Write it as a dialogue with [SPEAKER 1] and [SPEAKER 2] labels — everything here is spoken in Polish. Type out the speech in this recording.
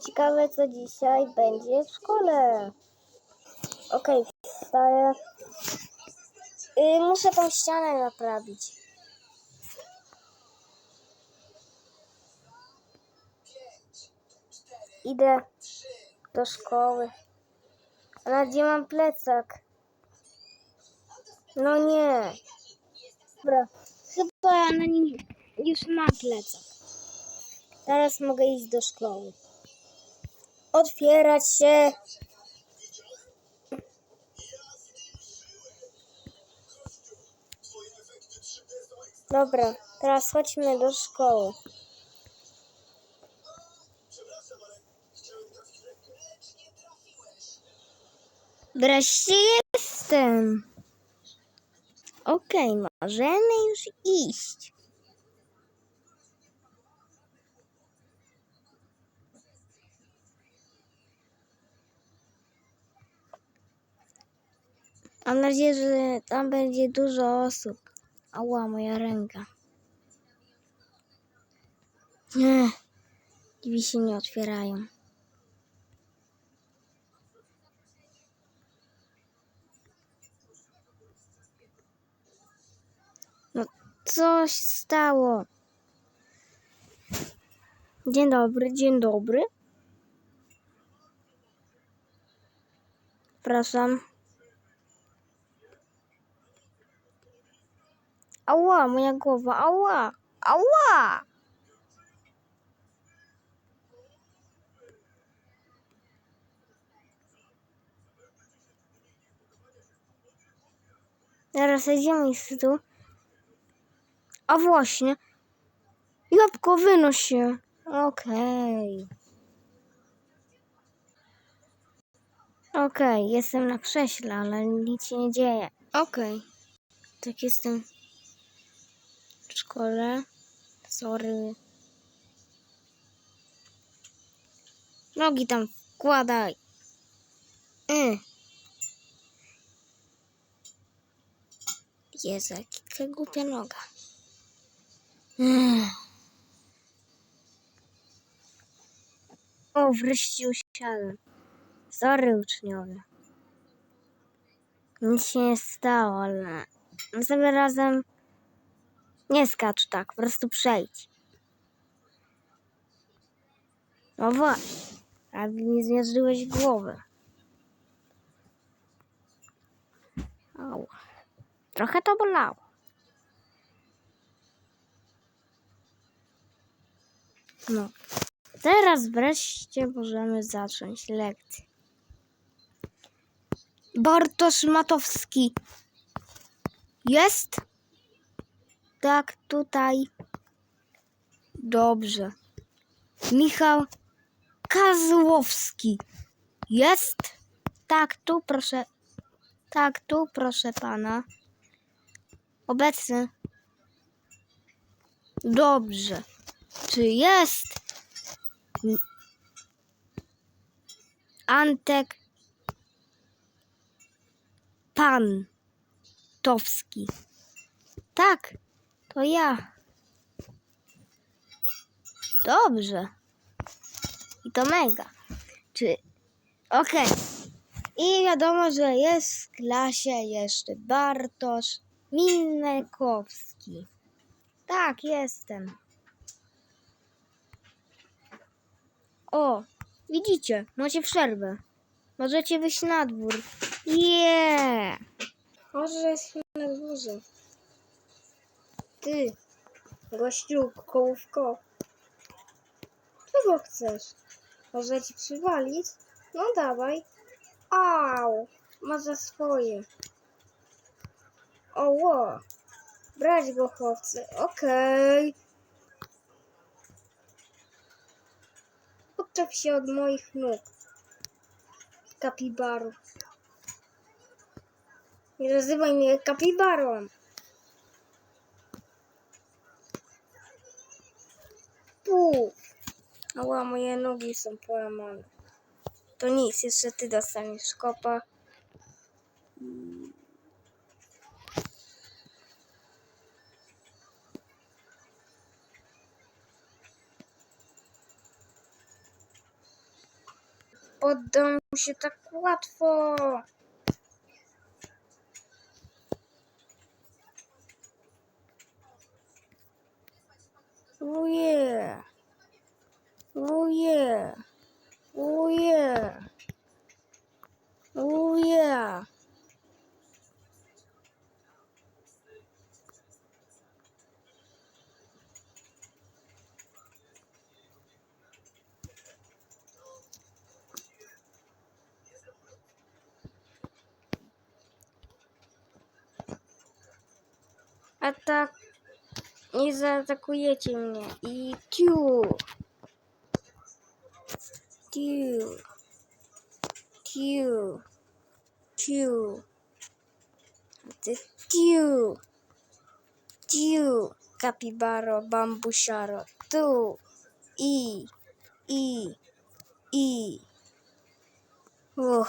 [SPEAKER 1] Ciekawe co dzisiaj będzie w szkole. Okej, wstaję. Y, muszę tą ścianę naprawić. Idę do szkoły. Ale gdzie mam plecak? No nie. Dobra, chyba na nim już mam plecak. Teraz mogę iść do szkoły. Otwierać się. Dobra, teraz chodźmy do szkoły. Wreszcie jestem. Okej, możemy już iść. Mam nadzieję, że tam będzie dużo osób. Ała, moja ręka. Nie, drzwi się nie otwierają. No, co się stało? Dzień dobry, dzień dobry. Przepraszam. Ała, moja głowa, ała, ała! Zaraz idziemy jest tu. A właśnie. Jabłko, wynoś się. Okej. Okej, jestem na krześle, ale nic się nie dzieje. Okej. Tak jestem szkole. Sorry. Nogi tam wkładaj. Y. Jezu, jaka głupia noga. Ech. O, wreszcie usiadłem. Sorry, uczniowie. Nic się nie stało, ale następnym razem nie skacz tak, po prostu przejdź. No właśnie, prawie mi zmierzyłeś głowy. Au. Trochę to bolało. No. Teraz wreszcie możemy zacząć lekcję. Bartosz Matowski. Jest? Tak, tutaj. Dobrze. Michał Kazłowski. Jest? Tak, tu proszę. Tak, tu proszę pana. Obecny. Dobrze. Czy jest? Antek Pantowski. Tak, to ja. Dobrze. I to mega. Czy. Okej. I wiadomo, że jest w klasie jeszcze Bartosz Minekowski. Tak, jestem. O, widzicie, macie przerwę. Możecie wyjść na dwór. Yeah! Może jesteśmy na dworze. Ty, gościu, kołówko. Czego chcesz? Może ci przywalić? No dawaj. Au, ma za swoje. Oło, brać go chłopcy, okej. Odczep się od moich nóg. Kapibaru. Nie nazywaj mnie kapibarą. Ała, moje nogi są połamane. To nic, jeszcze ty dostaniesz kopa. poddam się tak łatwo. Oh yeah. Oh yeah. Oh yeah. Oh yeah. Atak. Nie zaatakujecie mnie. I tiu. Tiu. Tiu. Tiu. Ty tiu. Tiu. Kapibaro, bambusiaro. Tu. I. I. I. Uch.